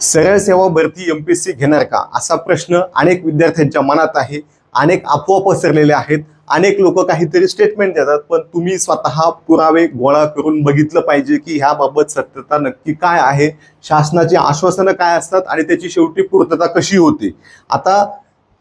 सरळ सेवा भरती एमपीएससी घेणार का? असा प्रश्न अनेक विद्यार्थ्यांच्या मनात आहे. अनेक अफवा पसरलेल्या आहेत. अनेक लोक काहीतरी स्टेटमेंट देतात पण तुम्ही स्वतः पुरावे गोळा करून बघितलं पाहिजे की ह्याबाबत सत्यता नक्की काय आहे? शासनाची आश्वासनं काय असतात आणि त्याची शेवटी पूर्तता कशी होते? आता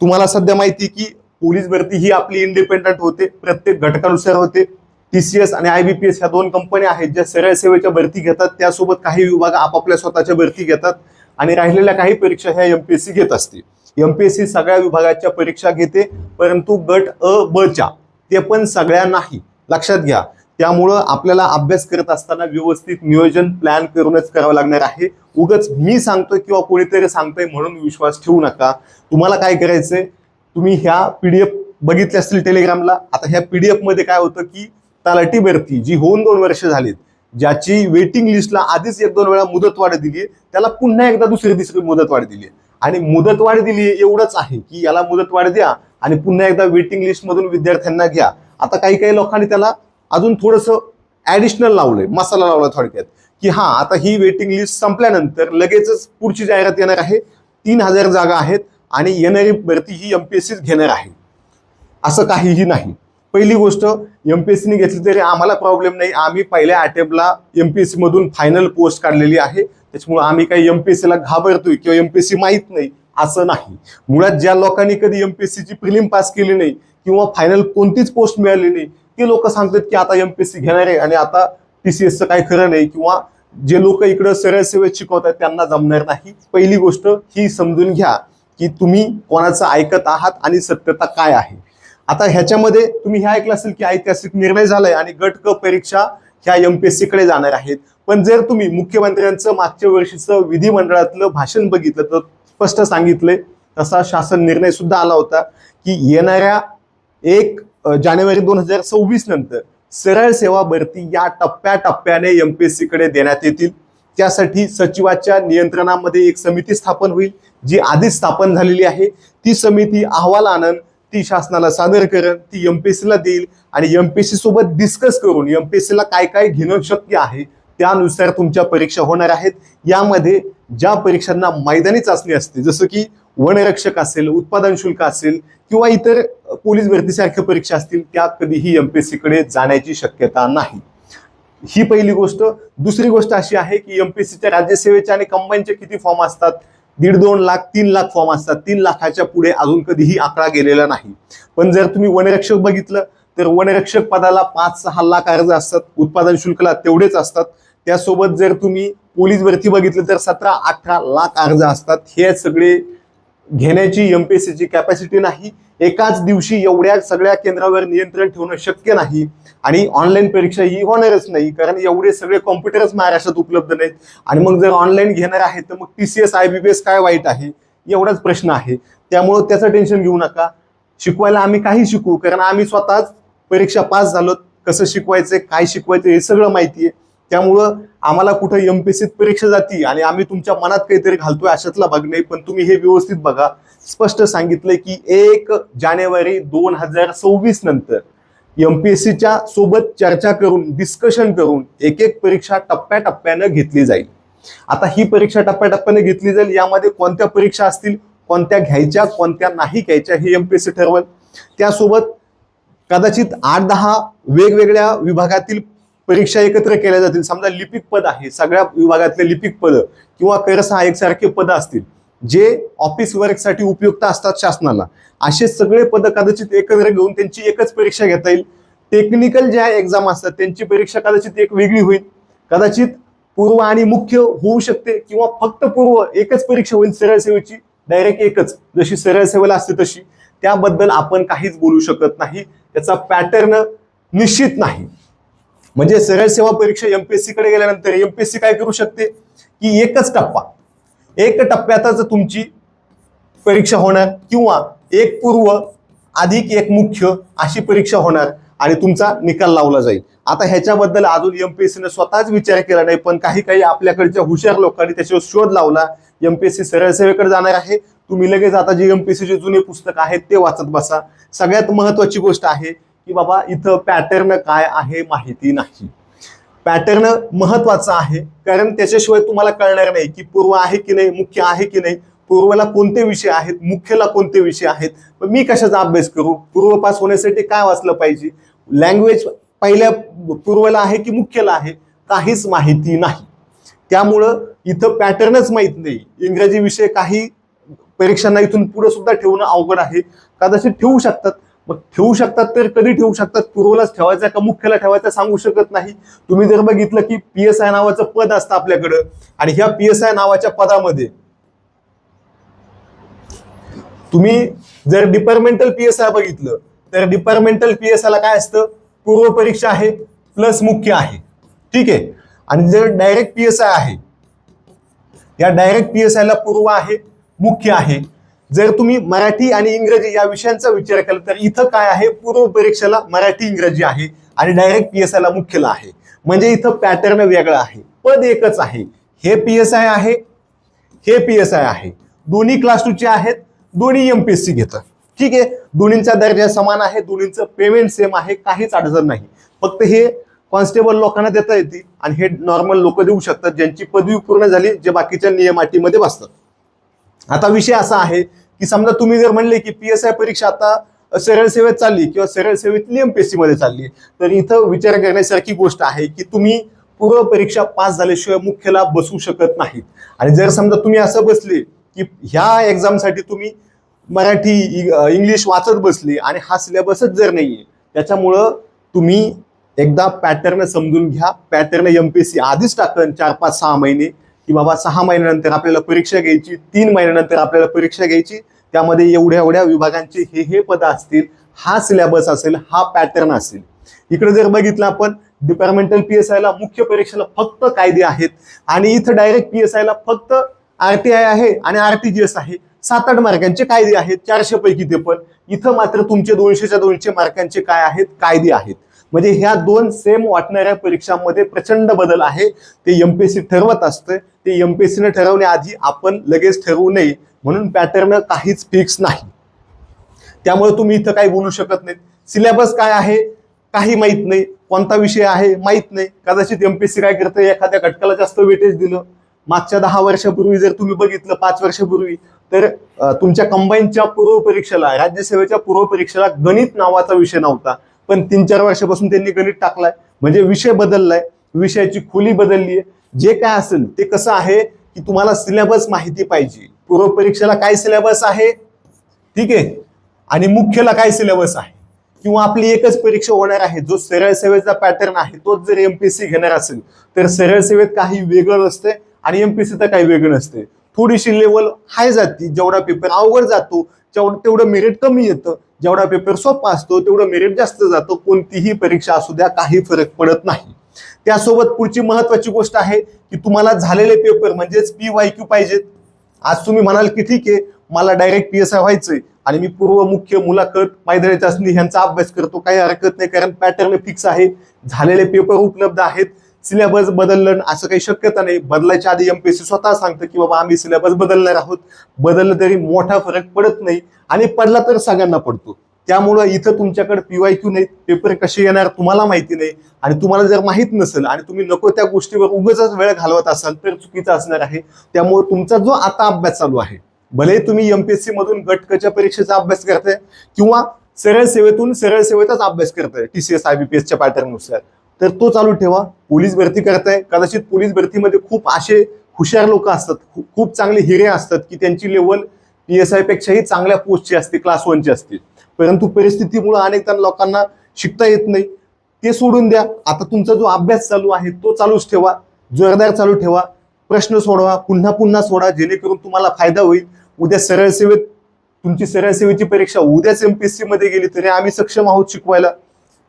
तुम्हाला सध्या माहिती की पोलीस भरती ही आपली इंडिपेंडंट होते प्रत्येक घटकानुसार होते. टी सी एस आणि आय बी पी एस ह्या दोन कंपन्या आहेत ज्या सरळ सेवेच्या भरती घेतात. त्यासोबत काही विभाग आपापल्या स्वतःच्या भरती घेतात. आणि राहिलेल्या काही परीक्षा ह्या एमपीएससी घेत असते. एम पी एस सी सगळ्या विभागाच्या परीक्षा घेते परंतु गट अ ब च्या. ते पण सगळ्या नाही. लक्षात घ्या. त्यामुळं आपल्याला अभ्यास करत असताना व्यवस्थित नियोजन प्लॅन करूनच करावं लागणार आहे. उगच मी सांगतोय किंवा कोणीतरी सांगतोय म्हणून विश्वास ठेवू नका. तुम्हाला काय करायचंय? तुम्ही ह्या पीडीएफ बघितल्या असतील टेलिग्रामला आता ह्या पीडीएफमध्ये काय होतं की तलाटी भरती जी होऊन दोन वर्ष झालीत ज्याची वेटिंग लिस्टला आधीच एक दोन वेळा मुदतवाढ दिली आहे त्याला पुन्हा एकदा दुसरी तिसरी मुदतवाढ दिली आहे. आणि मुदतवाढ दिली एवढंच आहे की याला मुदतवाढ द्या आणि पुन्हा एकदा वेटिंग लिस्ट मधून विद्यार्थ्यांना घ्या. आता काही काही लोकांनी त्याला अजून थोडंसं ऍडिशनल लावलंय मसाला लावला थोडक्यात की हा आता ही वेटिंग लिस्ट संपल्यानंतर लगेचच पुढची जाहिरात येणार आहे तीन हजार जागा आहेत आणि येणारी भरती ही एमपीएससीच घेणार आहे. असं काहीही नाही. पहिली गोष्ट एमपीएससीने घेतली तरी आम्हाला प्रॉब्लेम नाही. आम्ही पहिल्या अटेम्प्टला एस सीमधून फायनल पोस्ट काढलेली आहे. त्याच्यामुळे आम्ही काही एमपीएससी ला घाबरतोय किंवा एमपीएससी माहीत नाही असं नाही. मुळात ज्या लोकांनी कधी एमपीएससी ची प्रिलिम पास केली नाही किंवा फायनल कोणतीच पोस्ट मिळाली नाही ते लोक सांगतात की आता एमपीएससी घेणार आहे आणि आता टीसीएसचं काही खरं नाही किंवा जे लोक इकडं सरळ सेवेत शिकवतात त्यांना जमणार नाही. पहिली गोष्ट ही समजून घ्या की तुम्ही कोणाचं ऐकत आहात आणि सत्यता काय आहे. आता ह्याच्यामध्ये तुम्ही हे ऐकलं असेल की ऐतिहासिक निर्णय झालाय आणि गट क परीक्षा ह्या यम पी एसकडे जाणार आहेत. पण जर तुम्ही मुख्यमंत्र्यांचं मागच्या वर्षीचं विधिमंडळातलं भाषण बघितलं तर स्पष्ट सांगितलंय तसा शासन निर्णय सुद्धा आला होता की येणाऱ्या एक जानेवारी दोन हजार सव्वीस नंतर सरळ सेवा भरती या टप्प्याटप्प्याने एमपीएससी कडे देण्यात येतील. त्यासाठी सचिवाच्या नियंत्रणामध्ये एक समिती स्थापन होईल जी आधीच स्थापन झालेली आहे. ती समिती अहवाल आनंद ती शासनाला सादर करेल ती एमपीएससी ला देईल आणि एमपीएससी सोबत डिस्कस करून एमपीएससी ला काय काय घेणं शक्य आहे त्यानुसार तुमच्या परीक्षा होणार आहेत. यामध्ये ज्या परीक्षांना मैदानी चाचणी असते जसं की वनरक्षक असेल उत्पादन शुल्क असेल किंवा इतर पोलीस भरतीसारख्या परीक्षा असतील त्या कधीही एमपीएससी कडे जाण्याची शक्यता नाही. ही पहिली गोष्ट. दुसरी गोष्ट अशी आहे की एमपीएससीच्या राज्यसेवेच्या आणि कंबाईनचे किती फॉर्म असतात? दीड दोन लाख तीन लाख फॉर्म असतात. तीन लाखाच्या पुढे अजून कधीही आकडा गेलेला नाही. पण जर तुम्ही वनरक्षक बघितलं तर वनरक्षक पदाला पाच सहा लाख अर्ज असतात. उत्पादन शुल्कला तेवढेच असतात. त्यासोबत जर तुम्ही पोलीस भरती बघितलं तर सतरा अठरा लाख अर्ज असतात. हे सगळे घेण्याची एम पी एस सीची कॅपॅसिटी नाही एकाच दिवशी एवढ्या सगळ्या केंद्रावर नियंत्रण ठेवणं शक्य नाही आणि ऑनलाईन परीक्षा ही होणारच नाही कारण एवढे सगळे कॉम्प्युटरच महाराष्ट्रात उपलब्ध नाहीत. आणि मग जर ऑनलाईन घेणार आहे तर मग T C S I B B S काय वाईट आहे? एवढाच प्रश्न आहे. त्यामुळं त्याचं टेन्शन घेऊ नका. शिकवायला आम्ही काही शिकू कारण आम्ही स्वतःच परीक्षा पास झालो कसं शिकवायचं काय शिकवायचं हे सगळं माहिती आहे. त्यामुळं आम्हाला कुठं एम पी सीत परीक्षा जाती आणि आम्ही तुमच्या मनात काहीतरी घालतोय अशातला भाग नाही पण तुम्ही हे व्यवस्थित बघा. स्पष्ट सांगितलंय की एक जानेवारी दोन हजार सव्वीस नंतर सीच्या सोबत चर्चा करून डिस्कशन करून एक एक परीक्षा टप्प्याटप्प्यानं घेतली जाईल. आता ही परीक्षा टप्प्याटप्प्याने घेतली जाईल यामध्ये कोणत्या परीक्षा असतील कोणत्या घ्यायच्या कोणत्या नाही घ्यायच्या हे एम पी एस सी ठरवल. त्यासोबत कदाचित आठ दहा वेगवेगळ्या विभागातील परीक्षा एकत्र केल्या जातील. समजा लिपिक पद आहे सगळ्या विभागातले लिपिक पद किंवा कर सहाय्यक सारखे पद असतील जे ऑफिस वर्कसाठी उपयुक्त असतात शासनाला. असे सगळे पद कदाचित एकत्र घेऊन त्यांची एकच परीक्षा घेता येईल. टेक्निकल ज्या एक्झाम असतात त्यांची परीक्षा कदाचित एक वेगळी होईल. कदाचित पूर्व आणि मुख्य होऊ शकते किंवा फक्त पूर्व एकच परीक्षा होईल सरळ सेवेची डायरेक्ट एकच. जशी सरळ सेवेला असते तशी. त्याबद्दल आपण काहीच बोलू शकत नाही. त्याचा पॅटर्न निश्चित नाही. म्हणजे सरळ सेवा परीक्षा एमपीएससी कडे गेल्यानंतर एमपीएससी काय करू शकते? की एकच टप्पा. एक टप्प्यातच तुमची परीक्षा होणार किंवा एक पूर्व अधिक एक मुख्य अशी परीक्षा होणार आणि तुमचा निकाल लावला जाईल. आता ह्याच्याबद्दल अजून एमपीएससीने स्वतःच विचार केला नाही पण काही काही आपल्याकडच्या हुशार लोकांनी त्याच्यावर शोध लावला. एमपीएससी सरळ सेवेकडे जाणार आहे. तुम्ही लगेच आता जे एमपीएससीचे जुने पुस्तक आहेत ते वाचत बसा. सगळ्यात महत्वाची गोष्ट आहे की बाबा इथं पॅटर्न काय आहे माहिती नाही. पॅटर्न महत्त्वाचा आहे कारण त्याच्याशिवाय तुम्हाला कळणार नाही की पूर्व आहे की नाही मुख्य आहे की नाही. पूर्वला कोणते विषय आहेत मुख्यला कोणते विषय आहेत? मी कशाचा अभ्यास करू? पूर्व पास होण्यासाठी काय वाचलं पाहिजे? लँग्वेज पहिल्या पूर्वला आहे की मुख्यला आहे? काहीच माहिती नाही. त्यामुळं इथं पॅटर्नच माहीत नाही. इंग्रजी विषय काही परीक्षांना इथून पुढे सुद्धा ठेवणं अवघड आहे. कदाचित ठेवू शकतात मग ठेवू शकतात तर कधी ठेवू शकतात? पूर्वलाच ठेवायचा का मुख्यला ठेवायचा सांगू शकत नाही. तुम्ही जर बघितलं की पी एस आय नावाचं पद असतं आपल्याकडं. आणि ह्या पी एस आय नावाच्या पदामध्ये तुम्ही जर डिपार्टमेंटल पी एस आय बघितलं तर डिपार्टमेंटल पी एस आयला काय असतं? पूर्व परीक्षा आहे प्लस मुख्य आहे. ठीक आहे? आणि जर डायरेक्ट पी एस आय आहे या डायरेक्ट पी एस आयला पूर्व आहे मुख्य आहे. जर तुम्ही मराठी आणि इंग्रजी या विषयांचा विचार केला तर इथं काय आहे? पूर्व परीक्षेला मराठी इंग्रजी आहे आणि डायरेक्ट पी एस आयला मुख्यला आहे. म्हणजे इथं पॅटर्न वेगळा आहे. पद एकच आहे. हे पी एस आय आहे हे पी एस आय आहे. दोन्ही क्लास टूचे आहेत दोन्ही एमपीएससी घेतं ठीक आहे? दोन्हींचा दर्जा समान आहे दोन्हींचं पेमेंट सेम आहे काहीच अडचण नाही. फक्त हे कॉन्स्टेबल लोकांना देता येते आणि हे नॉर्मल लोक देऊ शकतात ज्यांची पदवी पूर्ण झाली जे बाकीच्या नियमाटीमध्ये बसतात. आता विषय असा आहे की समजा तुम्ही जर म्हणले की पी एस आय परीक्षा आता सरळ सेवेत चालली किंवा सरळ सेवेतली एमपीएससी मध्ये चालली तर इथं विचार करण्यासारखी गोष्ट आहे की तुम्ही पूर्व परीक्षा पास झाल्याशिवाय मुख्यला बसू शकत नाहीत. आणि जर समजा तुम्ही असं बसले की ह्या एक्झामसाठी तुम्ही मराठी इंग्लिश वाचत बसले आणि हा सिलेबसच जर नाही आहे त्याच्यामुळं तुम्ही एकदा पॅटर्न समजून घ्या. पॅटर्न सी आधीच टाकन चार पाच सहा महिने. की बाबा सहा महिन्यानंतर आपल्याला परीक्षा घ्यायची तीन महिन्यानंतर आपल्याला परीक्षा घ्यायची. त्यामध्ये एवढ्या एवढ्या विभागांचे हे हे पदं असतील हा सिलेबस असेल हा पॅटर्न असेल. इकडे जर बघितलं आपण डिपार्टमेंटल पी एस आयला मुख्य परीक्षेला फक्त कायदे आहेत. आणि इथं डायरेक्ट पी एस आयला फक्त आरटीआय आहे आणि आरटीजीएस आहे. सात आठ मार्कांचे कायदे आहेत चारशे पैकी ते पण. इथं मात्र तुमचे दोनशेच्या दोनशे मार्कांचे काय आहेत कायदे आहेत. म्हणजे ह्या दोन सेम वाटणाऱ्या परीक्षांमध्ये प्रचंड बदल आहे. ते एमपीएससी ठरवत असतं. ते एमपीएससीने ठरवण्याआधी आपण लगेच ठरवू नये म्हणून पॅटर्न काहीच फिक्स नाही. त्यामुळे तुम्ही इथं काही बोलू शकत नाहीत. सिलेबस काय आहे? काही माहीत नाही. कोणता विषय आहे? माहीत नाही. कदाचित एमपीएससी काय करतं? एखाद्या घटकाला जास्त वेटेज दिलं. मागच्या दहा वर्षापूर्वी जर तुम्ही बघितलं पाच वर्षापूर्वी तर तुमच्या कंबाईनच्या पूर्व परीक्षेला राज्यसेवेच्या पूर्व परीक्षेला गणित नावाचा विषय नव्हता. पण तीन चार वर्षापासून त्यांनी गणित टाकलाय. म्हणजे विषय बदललाय. विषयाची खोली बदलली आहे जे काय असेल ते कसं आहे की तुम्हाला सिलेबस माहिती पाहिजे. पूर्व परीक्षेला काय सिलेबस आहे? ठीक आहे. आणि मुख्यला काय सिलेबस आहे? किंवा आपली एकच परीक्षा होणार आहे. जो सरळ सेवेचा पॅटर्न आहे तोच जर एमपीएससी घेणार असेल तर सरळ सेवेत काही वेगळं नसते आणि एमपीएससी तर काही वेगळं नसते. थोडीशी लेवल हाय जाती. जेवढा पेपर अवघड जातो तेवढं तेवढं मेरिट कमी येतं. जेवढा पेपर सोपा असतो तेवढं मेरिट जास्त जातं. कोणतीही परीक्षा असू द्या काही फरक पडत नाही. त्यासोबत पुढची महत्वाची गोष्ट आहे की तुम्हाला झालेले पेपर म्हणजेच पी वाय क्यू पाहिजेत. आज तुम्ही म्हणाल की ठीक आहे मला डायरेक्ट पी एस आय व्हायचंय आणि मी पूर्व मुख्य मुलाखत पायदळी चाचणी ह्यांचा अभ्यास करतो काही हरकत नाही कारण पॅटर्न फिक्स आहे. झालेले पेपर उपलब्ध आहेत. सिलेबस बदललं असं काही शक्यता नाही. बदलायच्या आधी एमपीएससी स्वतः सांगतं की बाबा आम्ही सिलेबस बदलणार आहोत. बदललं तरी मोठा फरक पडत नाही आणि पडला तर सगळ्यांना पडतो. त्यामुळं इथं तुमच्याकडे पीवाय क्यू नाही पेपर कसे येणार तुम्हाला माहिती नाही. आणि तुम्हाला जर माहीत नसेल आणि तुम्ही नको त्या गोष्टीवर उगच वेळ घालवत असाल तर चुकीचं असणार आहे. त्यामुळे तुमचा जो आता अभ्यास चालू आहे भले तुम्ही एमपीएससी मधून गटकच्या परीक्षेचा अभ्यास करताय किंवा सरळ सेवेतून सरळ सेवेचाच अभ्यास करताय टीसीएस आयबीपीएसच्या पॅटर्ननुसार तर तो चालू ठेवा. पोलीस भरती करताय. कदाचित पोलीस भरतीमध्ये खूप असे हुशार लोक असतात खूप- खूप चांगले हिरे असतात की त्यांची लेवल पी एस आय पेक्षाही चांगल्या पोस्टची असते क्लास वनची असते. परंतु परिस्थितीमुळे अनेकदा लोकांना शिकता येत नाही. ते सोडून द्या. आता तुमचा जो अभ्यास चालू आहे तो चालूच ठेवा. जोरदार चालू ठेवा. प्रश्न सोडवा. पुन्हा पुन्हा सोडा. जेणेकरून तुम्हाला फायदा होईल. उद्या सरळ सेवेत तुमची सरळ सेवेची परीक्षा उद्याच एमपीएससी मध्ये गेली तरी आम्ही सक्षम आहोत शिकवायला.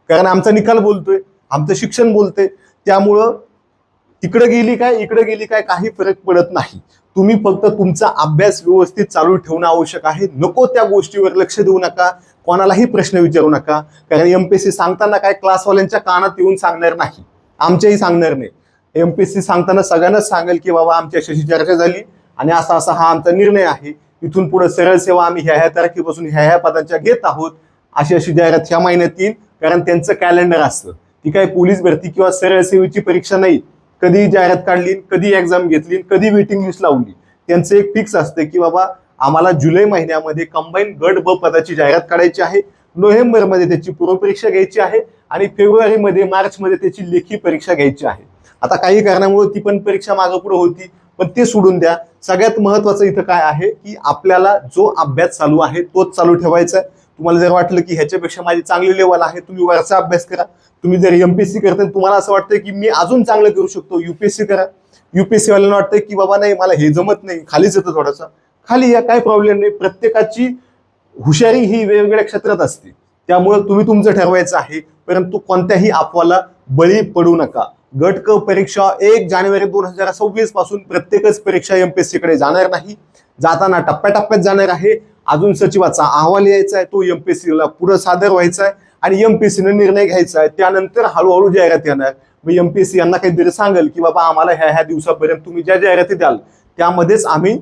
कारण आमचा निकाल बोलतोय. आमचं शिक्षण बोलते त्यामुळं तिकडे गेली काय इकडे गेली काय काही फरक पडत नाही. तुम्ही फक्त तुमचा अभ्यास व्यवस्थित चालू ठेवणं आवश्यक आहे. नको त्या गोष्टीवर लक्ष देऊ नका. कोणालाही प्रश्न विचारू नका. कारण एमपीएससी सांगताना काय क्लासवाल्यांच्या कानात येऊन सांगणार नाही. आमच्याही सांगणार नाही. एमपीएससी सांगताना सगळ्यांनाच सांगेल की बाबा आमची अशी अशी चर्चा झाली. आणि असा असा हा आमचा निर्णय आहे. इथून पुढे सरळ सेवा आम्ही ह्या ह्या तारखेपासून ह्या ह्या पदांच्या घेत आहोत. अशी अशी जाहिरात ह्या महिन्यात येईल. कारण त्यांचं कॅलेंडर असतं. ती काय पोलीस भरती किंवा सरळ सेवेची परीक्षा नाही. कधी जाहिरात काढली कधी एक्झाम घेतली कधी वेटिंग लिस्ट लावली त्यांचं एक फिक्स असतं की बाबा आम्हाला जुलै महिन्यामध्ये कंबाईन गट ब पदाची जाहिरात काढायची आहे. नोव्हेंबरमध्ये त्याची पूर्वपरीक्षा घ्यायची आहे आणि फेब्रुवारीमध्ये मार्चमध्ये त्याची लेखी परीक्षा घ्यायची आहे. आता काही कारणामुळे ती पण परीक्षा मागं पुढे होती पण ते सोडून द्या. सगळ्यात महत्वाचं इथं काय आहे की आपल्याला जो अभ्यास चालू आहे तोच चालू ठेवायचा आहे. तुम्हाला जर वाटलं की ह्याच्यापेक्षा माझी चांगली लेवल आहे तुम्ही वरचा अभ्यास करा. तुम्ही जर एमपीएससी करताय तुम्हाला असं वाटतं की मी अजून चांगलं करू शकतो युपीएससी करा. युपीएससी वाल्यांना वाटतं की बाबा नाही मला हे जमत नाही खालीच येतं थोडंसं. खाली या काय प्रॉब्लेम नाही प्रत्येकाची हुशारी ही वेगवेगळ्या क्षेत्रात असते. त्यामुळे तुम्ही तुमचं ठरवायचं आहे परंतु कोणत्याही अफवाला बळी पडू नका. गट क परीक्षा एक जानेवारी दोन हजार सव्वीसपासून प्रत्येकच परीक्षा एमपीएससी कडे जाणार नाही. जाताना टप्प्याटप्प्यात जाणार आहे. अजून सचिवाचा अहवाल यायचा आहे तो एमपीएससीला पुढे सादर व्हायचा आहे आणि एमपीएससीने निर्णय घ्यायचा आहे. त्यानंतर हळूहळू जाहिरात येणार मग एमपीएससी यांना काहीतरी सांगेल की बाबा आम्हाला ह्या ह्या दिवसापर्यंत तुम्ही ज्या जाहिराती द्याल त्यामध्येच आम्ही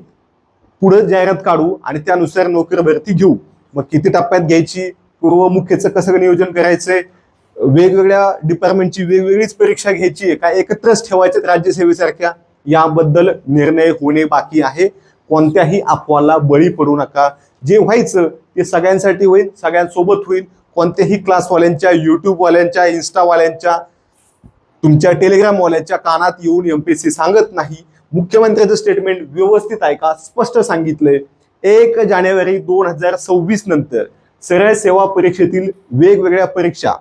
पुढे जाहिरात काढू आणि त्यानुसार नोकरी भरती घेऊ. मग किती टप्प्यात घ्यायची पूर्व मुख्यचं कसं नियोजन करायचंय वेगवेगळ्या डिपार्टमेंटची वेगवेगळीच परीक्षा घ्यायची आहे. का एकत्रच ठेवायचे राज्यसेवेसारख्या? याबद्दल निर्णय होणे बाकी आहे. कोणत्याही अपवाला बळी पडू नका. जे व्हायचं ते सगळ्यांसाठी होईल सगळ्यांसोबत होईल. कोणत्याही क्लासवाल्यांच्या युट्यूबवाल्यांच्या इन्स्टावाल्यांच्या तुमच्या टेलिग्रामवाल्याच्या कानात येऊन एम पी एस सी सांगत नाही. मुख्यमंत्र्यांचं स्टेटमेंट व्यवस्थित आहे का? स्पष्ट सांगितलंय. एक जानेवारी दोन हजार सव्वीस नंतर सरळ सेवा परीक्षेतील वेगवेगळ्या परीक्षा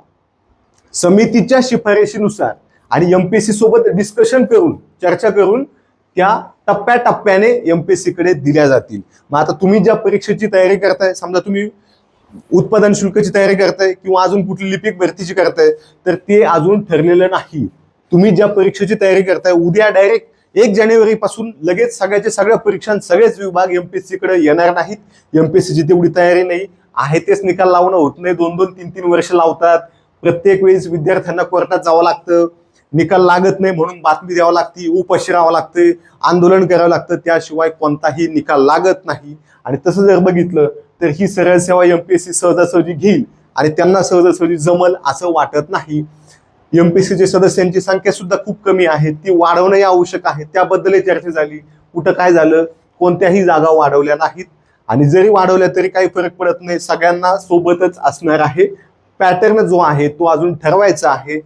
समितीच्या शिफारशीनुसार आणि एम पी एस सोबत डिस्कशन करून चर्चा करून त्या टप्प्याटप्प्याने एमपीएससीकडे दिल्या जातील. मग आता तुम्ही ज्या परीक्षेची तयारी करताय समजा तुम्ही उत्पादन शुल्काची तयारी करताय किंवा अजून कुठली लिपिक भरतीची करताय तर ते अजून ठरलेलं नाही. तुम्ही ज्या परीक्षेची तयारी करताय उद्या डायरेक्ट एक जानेवारी पासून लगेच सगळ्याच्या सगळ्या परीक्षा सगळेच विभाग एमपीएससी कडे येणार नाहीत. एमपीएससीची तेवढी तयारी नाही. आहे तेच निकाल लावणं होत नाही. दोन दोन तीन तीन वर्ष लावतात. प्रत्येक वेळेस विद्यार्थ्यांना कोर्टात जावं लागतं. निकाल लागत नाही म्हणून बातमी द्यावं लागते उपाशी लागते आंदोलन करावं लागतं. त्याशिवाय कोणताही निकाल लागत नाही. आणि तसं जर बघितलं तर ही सरळ सेवा एम पी एस सी सहजासहजी घेईल आणि त्यांना सहजासहजी जमल असं वाटत नाही. एम पी सीचे सदस्यांची संख्या सुद्धा खूप कमी आहे. ती वाढवणंही आवश्यक आहे. त्याबद्दलही चर्चा झाली. कुठं काय झालं? कोणत्याही जागा वाढवल्या नाहीत. आणि जरी वाढवल्या तरी काही फरक पडत नाही. सगळ्यांना सोबतच असणार आहे. पॅटर्न जो आहे तो अजून ठरवायचा आहे.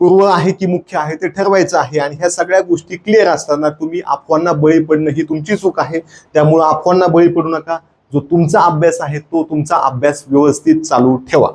पूर्व आहे की मुख्य आहे ते ठरवायचं आहे. आणि ह्या सगळ्या गोष्टी क्लिअर असताना तुम्ही अफवांना बळी पडणं ही तुमची चूक आहे. त्यामुळं अफवांना बळी पडू नका. जो तुमचा अभ्यास आहे तो तुमचा अभ्यास व्यवस्थित चालू ठेवा.